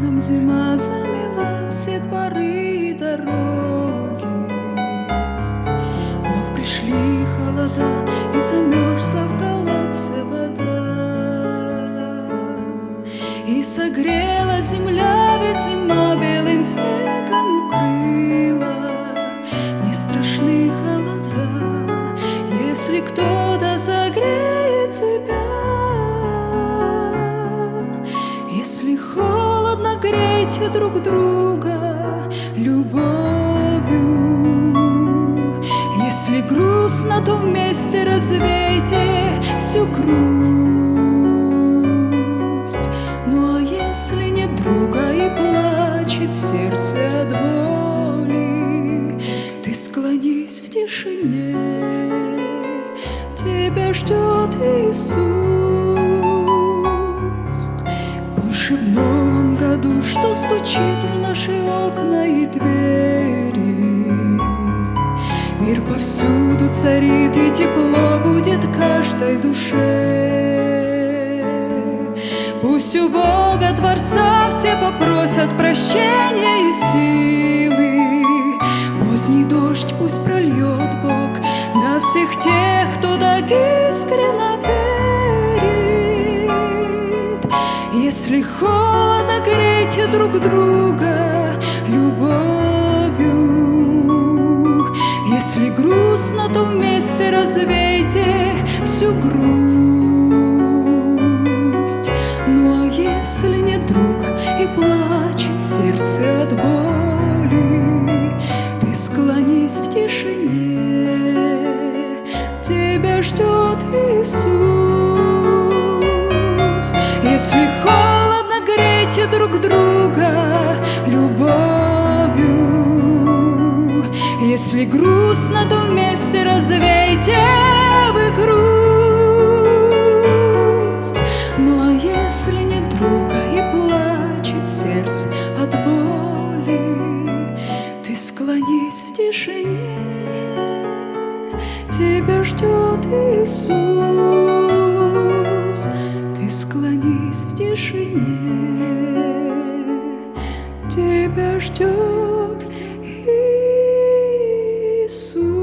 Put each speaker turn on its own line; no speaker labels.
нам зима замела все дворы и дороги. Вновь пришли холода, и замерзла в колодце вода. И согрела земля, ведь зима белым снегом укрыла. Не страшны холода, если кто-то согреет тебя. Если холодно, грейте друг друга любовью. Если грустно, то вместе развейте всю грусть. Ну а если нет друга и плачет сердце от боли, ты склонись в тишине, тебя ждет Иисус. Что стучит в наши окна и двери. Мир повсюду царит, и тепло будет каждой душе. Пусть у Бога Творца все попросят прощения и силы. Поздний дождь пусть прольет Бог на всех тех, кто так искренно верит. Если холодно, грейте друг друга любовью. Если грустно, то вместе развейте всю грусть. Ну а если нет друга и плачет сердце от боли, ты склонись в тишине, тебя ждет Иисус. Если холодно, грейте друг друга любовью. Если грустно, то вместе развейте вы грусть. Ну а если нет друга и плачет сердце от боли, ты склонись в тишине, тебя ждет Иисус. Ты склонись в тишине, тебя ждет Иисус.